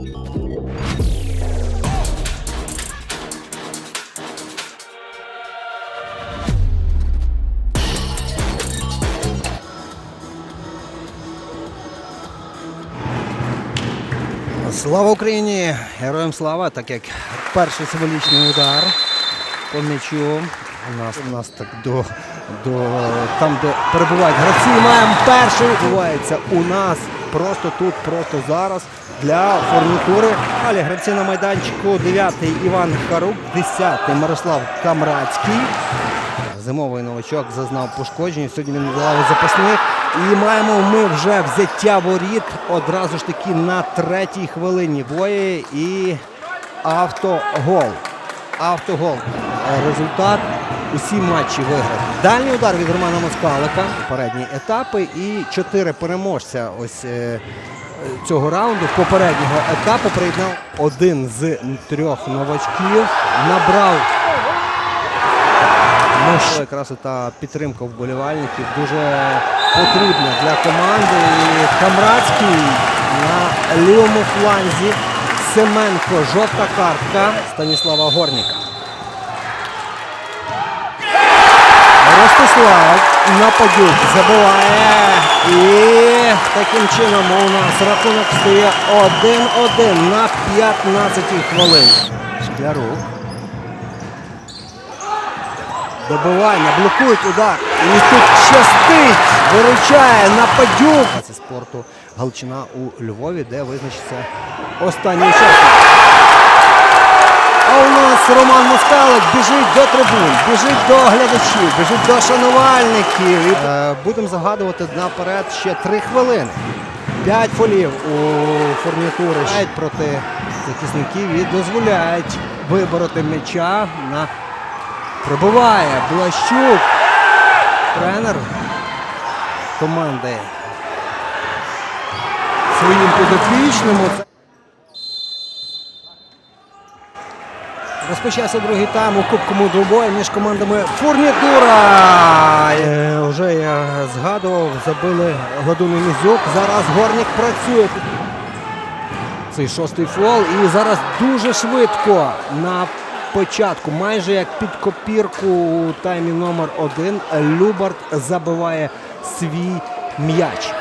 Слава Україні! Героям слава! Так як перший символічний удар по м'ячу. У нас у нас так до, до там, де перебувають гравці. Маємо перший. Відбувається у нас просто тут, просто зараз для фурнітури. Далі гравці на майданчику. 9-й Іван Харук, 10-й Мирослав Камрацький. Зимовий новачок зазнав пошкодження. Сьогодні він на лаві запасних. І маємо ми вже взяття воріт одразу ж таки на третій хвилині. Двоє і автогол. Автогол. Е, Результат усі матчі виграв. Дальній удар від Романа Москалика. Попередні етапи і чотири переможця ось е, цього раунду. Попереднього етапу приєднав один з трьох новачків. Набрав що якраз та підтримка вболівальників дуже потрібна для команди. І Камрадський на лівому фланзі. Семенко, жовта картка Станіслава Горніка. Ростислав Нападюк забиває. І таким чином у нас рахунок стає 1-1 на 15-й хвилині. Шклярук. Добивання, блокують удар. І тут щастить, виручає Нападюк. Це спорту Галичина у Львові, де визначиться останній учасник. А у нас Роман Москалик біжить до трибун, біжить до глядачів, біжить до шанувальників. Е, будемо загадувати наперед ще три хвилини. П'ять фолів у фурнітури проти захисників і дозволяють вибороти м'яча на Пробиває Блащук. Тренер команди своїм підопічному. Розпочався другий тайм у кубковому двобої між командами Фурнітура. Е, Вже я згадував, забили Гладун і Мізюк. Зараз Горник працює. Цей шостий фол. І зараз дуже швидко на початку, майже як під копірку у таймі номер один, Любард забиває свій м'яч.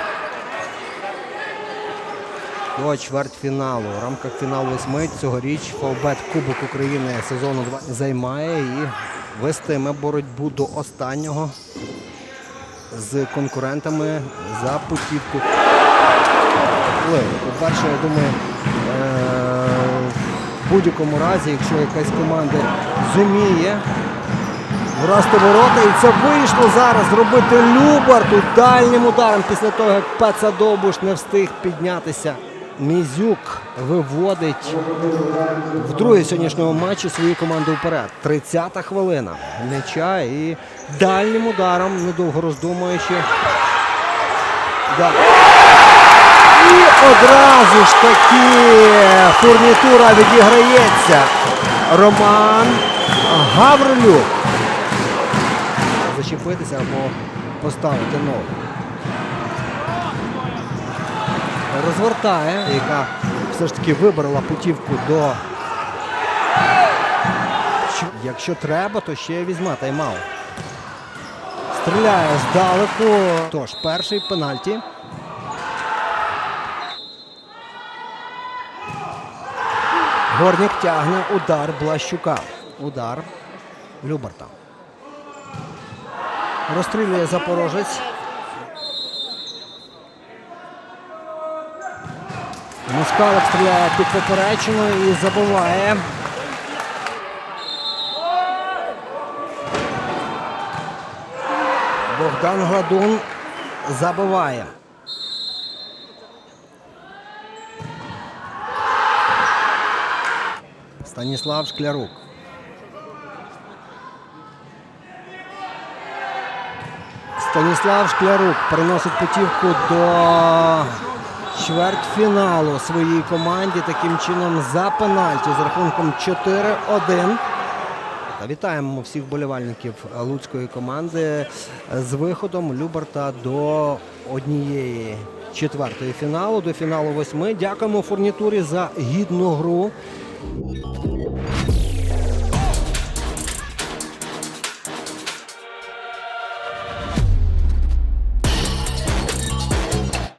До чвертьфіналу. В рамках фіналу восьми цьогоріч Фавбет Кубок України сезону 2 займає і вестиме боротьбу до останнього з конкурентами за путівку. По-перше, я думаю, е- в будь-якому разі, якщо якась команда зуміє врасти ворота, і це вийшло зараз зробити Любарту дальнім ударом після того, як Пеца Довбуш не встиг піднятися. Мізюк виводить в другій сьогоднішньому матчі свою команду вперед. 30-та хвилина м'яча і дальнім ударом, недовго роздумуючи. Да. І одразу ж таки фурнітура відіграється. Роман Гаврилюк. Зачепитися або поставити ногу. Розвертає, яка все ж таки вибрала путівку до. Якщо треба, то ще візьме тайм-аут. Стріляє здалеку. Тож, перший пенальті. Горник тягне удар Блащука. Удар Любарта. Розстрілює Запорожець. Москалик стріляє під поперечину і забиває. Богдан Гладун забиває. Станіслав Шклярук. Станіслав Шклярук приносить путівку до чвертьфіналу своїй команді. Таким чином за пенальті з рахунком 4-1. Та Вітаємо всіх болівальників луцької команди з виходом Люберта до однієї четвертої фіналу, до фіналу восьми. Дякуємо фурнітурі за гідну гру.